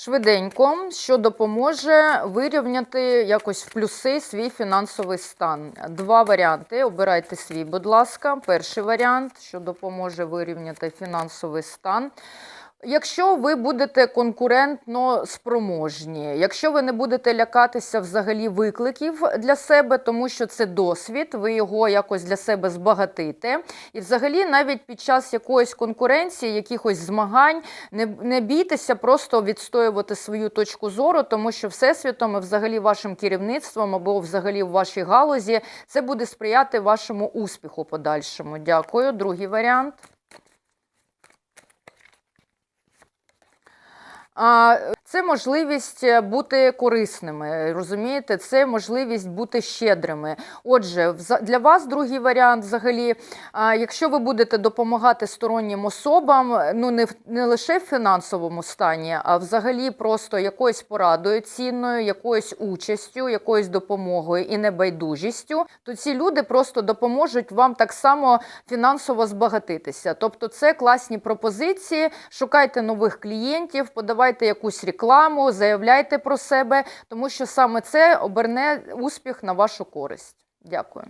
Швиденько, що допоможе вирівняти якось в плюси свій фінансовий стан. Два варіанти. Обирайте свій, будь ласка. Перший варіант, що допоможе вирівняти фінансовий стан. Якщо ви будете конкурентно спроможні, якщо ви не будете лякатися взагалі викликів для себе, тому що це досвід, ви його якось для себе збагатите. І взагалі, навіть під час якоїсь конкуренції, якихось змагань, не, не бійтеся просто відстоювати свою точку зору, тому що всесвітом і взагалі вашим керівництвом або взагалі в вашій галузі це буде сприяти вашому успіху подальшому. Дякую. Другий варіант. uh Це можливість е, бути корисними, розумієте? Це можливість бути щедрими. Отже, для вас другий варіант взагалі, якщо ви будете допомагати стороннім особам, ну не, в- не лише в фінансовому стані, а взагалі просто якоюсь порадою цінною, якоюсь участю, якоюсь допомогою і небайдужістю, то ці люди просто допоможуть вам так само фінансово збагатитися. Тобто, це класні пропозиції. Шукайте нових клієнтів, подавайте якусь рекламу, заявляйте про себе, тому що саме це оберне успіх на вашу користь. Дякую.